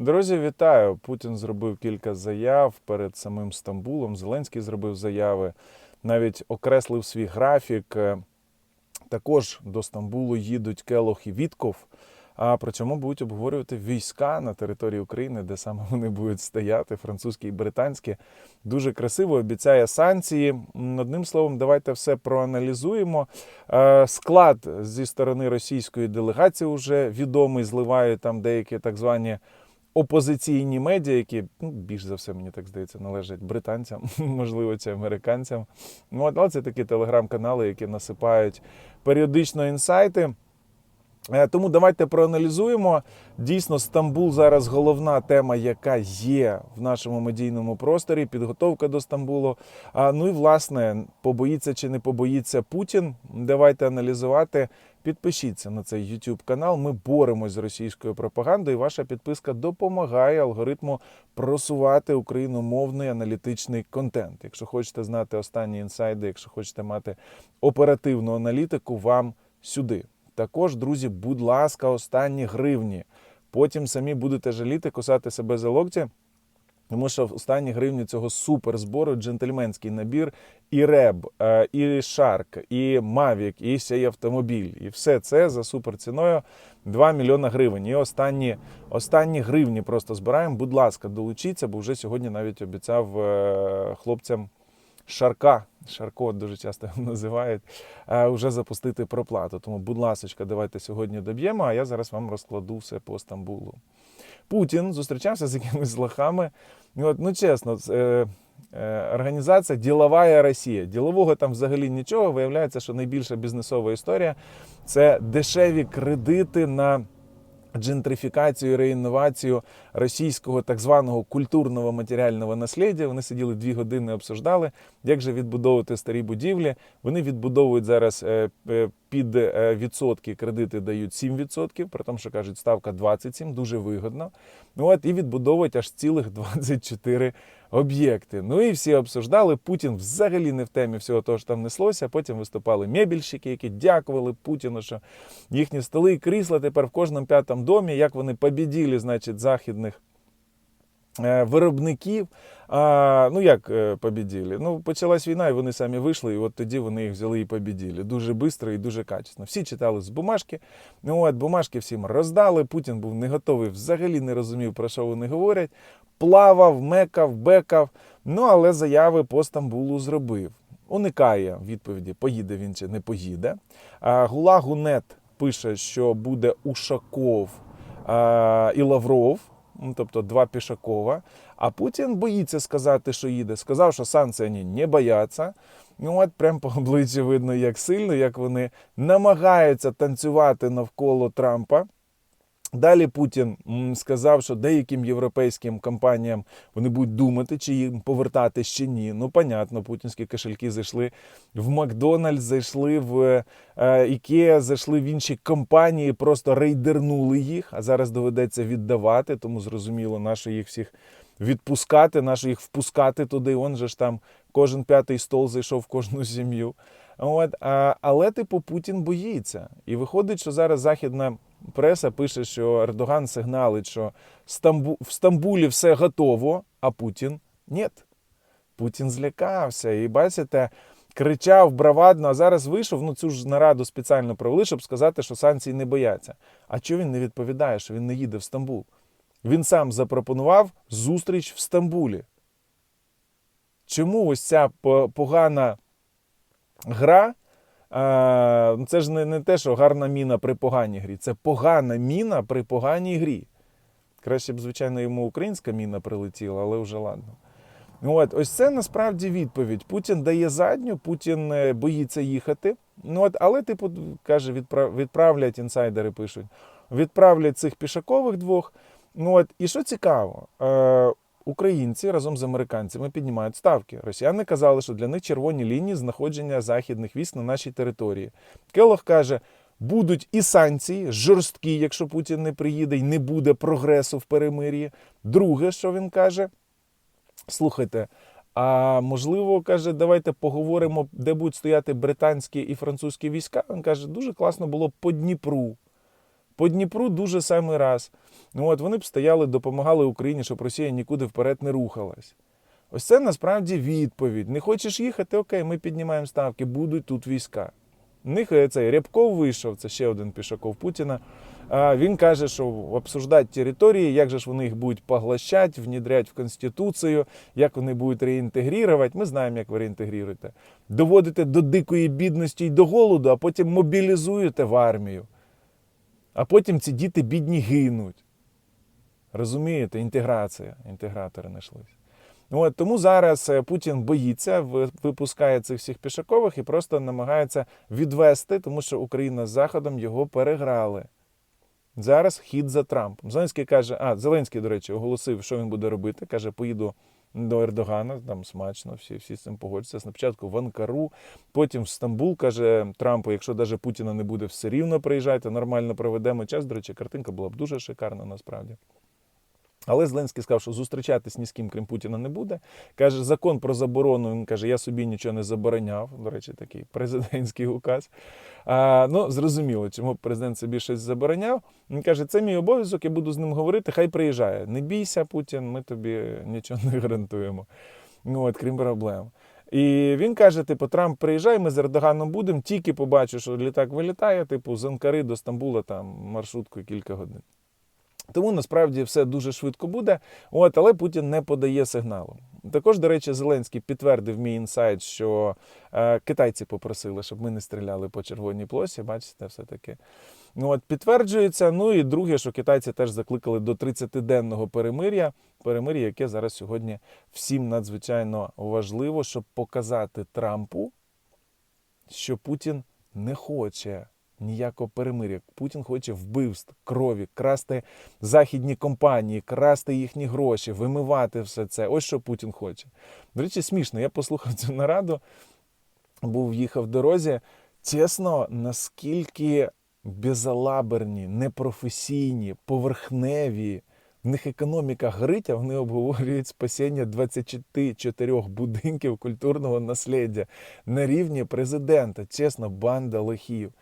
Друзі, вітаю! Путін зробив кілька заяв перед самим Стамбулом. Зеленський зробив заяви, навіть окреслив свій графік. Е, Також до Стамбулу їдуть Келох і Вітков. А при цьому будуть обговорювати війська на території України, де саме вони будуть стояти, французькі і британські. Дуже красиво обіцяє санкції. Одним словом, давайте все проаналізуємо. Е, Склад зі сторони російської делегації вже відомий, зливають там деякі так звані опозиційні медіа, які ну, більш за все, мені так здається, належать британцям, можливо, чи американцям. Ну, а це такі телеграм-канали, які насипають періодично інсайти. Е, Тому давайте проаналізуємо. Дійсно, Стамбул зараз головна тема, яка є в нашому медійному просторі. Підготовка до Стамбулу. А ну і власне, побоїться чи не побоїться Путін. Давайте аналізувати. Підпишіться на цей YouTube канал. Ми боремось з російською пропагандою. і Ваша підписка допомагає алгоритму просувати україномовний аналітичний контент. Якщо хочете знати останні інсайди, якщо хочете мати оперативну аналітику, вам сюди. Також, друзі, будь ласка, останні гривні. Потім самі будете жаліти, кусати себе за локті. Тому що в останні гривні цього суперзбору джентльменський набір і Реб, е, і Шарк, і Мавік, і сей автомобіль. І все це за суперціною 2 мільйона гривень. І останні, останні гривні просто збираємо. Будь ласка, долучіться, бо вже сьогодні навіть обіцяв е, хлопцям Шарка. Шарко дуже часто називають, е, вже запустити проплату. Тому, будь ласка, давайте сьогодні доб'ємо, а я зараз вам розкладу все по Стамбулу. Путін зустрічався з якимись лохами. От, ну чесно, е, е, організація Ділова Росія. Ділового там взагалі нічого. Виявляється, що найбільша бізнесова історія це дешеві кредити на джентрифікацію реінновацію російського так званого культурного матеріального наслідя. Вони сиділи дві години, обсуждали, як же відбудовувати старі будівлі. Вони відбудовують зараз е, е, під е, відсотки кредити дають 7%, при тому, що кажуть, ставка 27, дуже вигодно. Ну от і відбудовують аж цілих 24 об'єкти. Ну і всі обсуждали. Путін взагалі не в темі всього того, що там неслося. Потім виступали мебільщики, які дякували Путіну, що їхні столи і крісла тепер в кожному п'ятому домі, як вони побіділи, значить, західних. Е, Виробників, а, ну як е, побіділи? Ну, почалась війна, і вони самі вийшли, і от тоді вони їх взяли і побіділи. Дуже швидко і дуже качественно. Всі читали з бумажки. Ну от бумажки всім роздали. Путін був не готовий, взагалі не розумів, про що вони говорять. Плавав, мекав, бекав. Ну але заяви по Стамбулу зробив. Уникає відповіді, поїде він чи не поїде. А, Гулагунет пише, що буде Ушаков а, і Лавров. Ну, тобто два Пішакова. А Путін боїться сказати, що їде. Сказав, що санкції не бояться. Ну от прям по обличчю видно, як сильно, як вони намагаються танцювати навколо Трампа. Далі Путін сказав, що деяким європейським компаніям вони будуть думати, чи їм повертати чи ні. Ну, понятно, путінські кошельки зайшли в Макдональдс, зайшли в е, Ікеа, зайшли в інші компанії, просто рейдернули їх, а зараз доведеться віддавати, тому зрозуміло, нащо їх всіх відпускати, нащо їх впускати туди. Он же ж там кожен п'ятий стол зайшов в кожну сім'ю. От, а, але, типу, Путін боїться. І виходить, що зараз західна преса пише, що Ердоган сигналить, що в Стамбулі все готово, а Путін ні. Путін злякався. І бачите, кричав бравадно, а зараз вийшов. Ну цю ж нараду спеціально провели, щоб сказати, що санкцій не бояться. А чого він не відповідає, що він не їде в Стамбул? Він сам запропонував зустріч в Стамбулі. Чому ось ця погана гра? А, ну, це ж не, не те, що гарна міна при поганій грі, це погана міна при поганій грі. Краще б, звичайно, йому українська міна прилетіла, але вже ладно. От, ось це насправді відповідь. Путін дає задню, Путін е, боїться їхати. Ну, от, але, типу, каже, відправ, відправлять інсайдери пишуть, відправлять цих пішакових двох. Ну, от, і що цікаво, е, українці разом з американцями піднімають ставки. Росіяни казали, що для них червоні лінії знаходження західних військ на нашій території. Келох каже, будуть і санкції жорсткі, якщо Путін не приїде і не буде прогресу в перемир'ї. Друге, що він каже, слухайте. А можливо, каже, давайте поговоримо, де будуть стояти британські і французькі війська. Він каже, дуже класно було по Дніпру. По Дніпру дуже самий раз. Ну, от вони б стояли, допомагали Україні, щоб Росія нікуди вперед не рухалась. Ось це насправді відповідь. Не хочеш їхати? Окей, ми піднімаємо ставки, будуть тут війська. У них е, цей Рябков вийшов, це ще один пішаков Путіна. Він каже, що обсуждати території, як же ж вони їх будуть поглощати, внідряти в Конституцію, як вони будуть реінтегрувати. Ми знаємо, як ви реінтегруєте. Доводите до дикої бідності і до голоду, а потім мобілізуєте в армію. А потім ці діти бідні гинуть. Розумієте, інтеграція, інтегратори знайшлися. От, тому зараз е, Путін боїться, випускає цих всіх пішакових і просто намагається відвести, тому що Україна з Заходом його переграли. Зараз хід за Трампом. Зеленський каже, а Зеленський, до речі, оголосив, що він буде робити. Каже, поїду до Ердогана, там смачно, всі, всі з цим погодяться. Спочатку в Анкару, потім в Стамбул, каже Трампу, якщо навіть Путіна не буде, все рівно приїжджайте, нормально проведемо час. До речі, картинка була б дуже шикарна насправді. Але Зеленський сказав, що зустрічатись ні з ким, крім Путіна, не буде. Каже, закон про заборону. Він каже, я собі нічого не забороняв. До речі, такий президентський указ. А, ну, зрозуміло, чому президент собі щось забороняв. Він каже, це мій обов'язок, я буду з ним говорити, хай приїжджає. Не бійся, Путін, ми тобі нічого не гарантуємо. Ну, от, крім проблем. І він каже: типу, Трамп приїжджай, ми з Ердоганом будемо, тільки побачу, що літак вилітає, типу, з Анкари до Стамбула там маршруткою кілька годин. Тому насправді все дуже швидко буде. От, але Путін не подає сигналу. Також, до речі, Зеленський підтвердив мій інсайт, що е, китайці попросили, щоб ми не стріляли по червоній плосі. Бачите, все таки. Ну, от, підтверджується. Ну і друге, що китайці теж закликали до 30-денного перемир'я. Перемир'я, яке зараз сьогодні всім надзвичайно важливо, щоб показати Трампу, що Путін не хоче ніякого перемир'я. Путін хоче вбивств, крові, красти західні компанії, красти їхні гроші, вимивати все це. Ось що Путін хоче. До речі, смішно. Я послухав цю нараду, був їхав в дорозі. Чесно, наскільки безалаберні, непрофесійні, поверхневі. В них економіка горить, а вони обговорюють спасіння 24 будинків культурного наслідя на рівні президента. Чесно, банда лохів.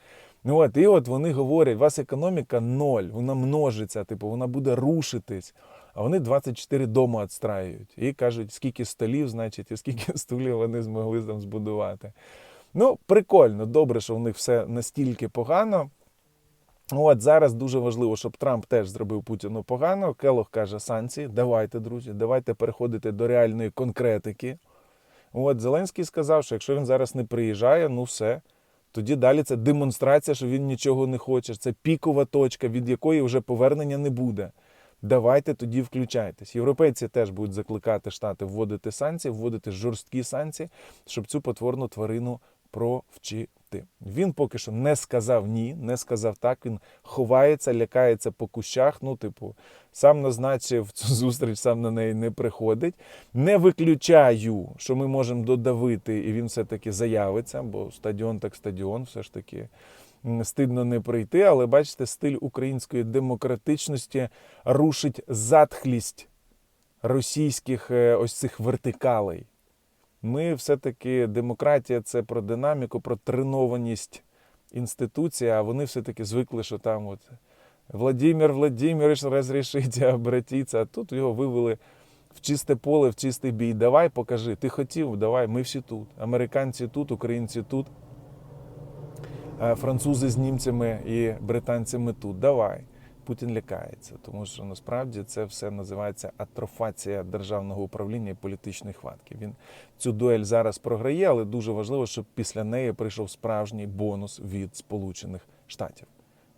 Ну от, і от вони говорять, у вас економіка ноль, вона множиться, типу, вона буде рушитись. А вони 24 дома відстраюють. І кажуть, скільки столів, значить, і скільки столів вони змогли там збудувати. Ну, прикольно, добре, що в них все настільки погано. От зараз дуже важливо, щоб Трамп теж зробив Путіну погано. Келох каже санкції. Давайте, друзі, давайте переходити до реальної конкретики. От Зеленський сказав, що якщо він зараз не приїжджає, ну все. Тоді далі це демонстрація, що він нічого не хоче. Це пікова точка, від якої вже повернення не буде. Давайте тоді включайтесь. Європейці теж будуть закликати штати вводити санкції, вводити жорсткі санкції, щоб цю потворну тварину провчити. Він поки що не сказав ні, не сказав так. Він ховається, лякається по кущах. Ну, типу, сам назначив цю зустріч, сам на неї не приходить. Не виключаю, що ми можемо додавити, і він все-таки заявиться, бо стадіон так стадіон, все ж таки. Стидно не прийти, але бачите, стиль української демократичності рушить затхлість російських е, ось цих вертикалей. Ми все-таки демократія це про динаміку, про тренованість інституції, а вони все-таки звикли, що там от Владимир Владимирович розрішите обратитися, а тут його вивели в чисте поле, в чистий бій. Давай, покажи. Ти хотів, давай, ми всі тут. Американці тут, українці тут, французи з німцями і британцями тут. Давай. Путін лякається, тому що насправді це все називається атрофація державного управління і політичної хватки. Він цю дуель зараз програє, але дуже важливо, щоб після неї прийшов справжній бонус від Сполучених Штатів.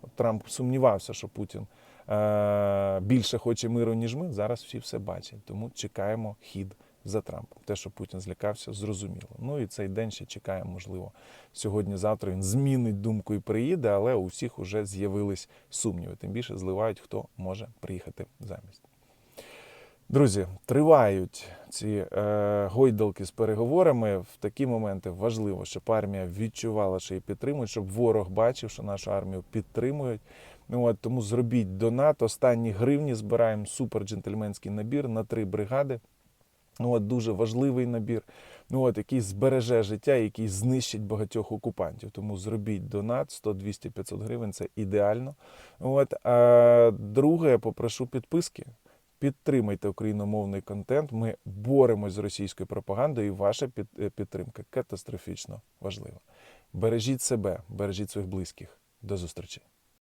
От Трамп сумнівався, що Путін е- більше хоче миру, ніж ми. Зараз всі все бачать. Тому чекаємо хід за Трампом. Те, що Путін злякався, зрозуміло. Ну і цей день ще чекаємо, можливо, сьогодні-завтра він змінить думку і приїде, але у всіх вже з'явились сумніви. Тим більше зливають, хто може приїхати замість. Друзі, тривають ці е, гойдалки з переговорами. В такі моменти важливо, щоб армія відчувала, що її підтримують, щоб ворог бачив, що нашу армію підтримують. Ну, от, тому зробіть донат. Останні гривні збираємо супер джентльменський набір на три бригади. Ну, от дуже важливий набір. ну от який збереже життя, який знищить багатьох окупантів. Тому зробіть донат 100, 200, 500 гривень. Це ідеально. От а друге, попрошу підписки. Підтримайте україномовний контент. Ми боремось з російською пропагандою, і ваша е, підтримка катастрофічно важлива. Бережіть себе, бережіть своїх близьких. До зустрічі.